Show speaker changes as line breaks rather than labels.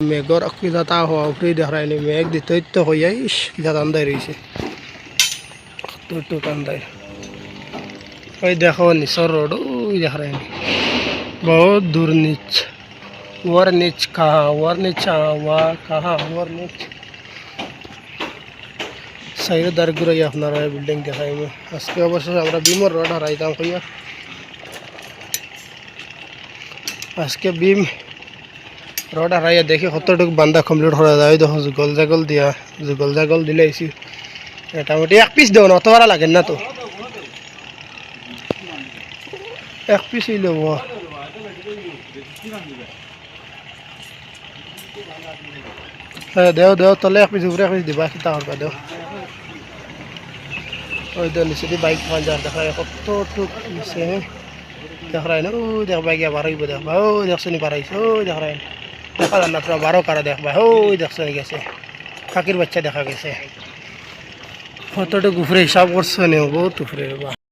মেঘর কিতা তা হওয়া উপরেই দেখা নি মেঘ দিতৈত্য হইয়া ইস কিতা টান্দাই রয়েছে তো টান্দাই ওই দেখো নিচর রোড, ওই দেখায় নি। বহুত দূর নিচ। ওর নিচ কাহা ওর নিচ ওয়া কাহা ওর নিচ। সাইড দারগুড়াই আপনার বিল্ডিং দেখাই আজকে অবশ্যই আমরা বিমর রোড হারাইতাম হইয়া আজকে বিম রোড হারাইয়া দেখি কতটুকু বান্ধা কমপ্লিট করা যায়। দেখো যুগল জাগল দিয়া যুগল জাগল দিলে আইসি মোটামুটি এক পিস দেও না অত ভাড়া লাগে না তো। এক পিসই লব। হ্যাঁ দেও দেও, তলে এক পিস উপরে এক পিস দিবা কিতা করবা দেও। ওই তো নিচে দি বাইক পাঞ্জার দেখা কতটুক নিচে। দেখা না ও দেখবা গিয়া বারোইব দেখবা ও দেখছ নি বারাইছে ও দেখা দেখা যান না বারো কারা দেখবা ওই দেখছ হয়ে গেছে। ফাঁকির বাচ্চা দেখা গেছে। কতটুকু উপরে হিসাব করছ নি, বহুত উপরে বা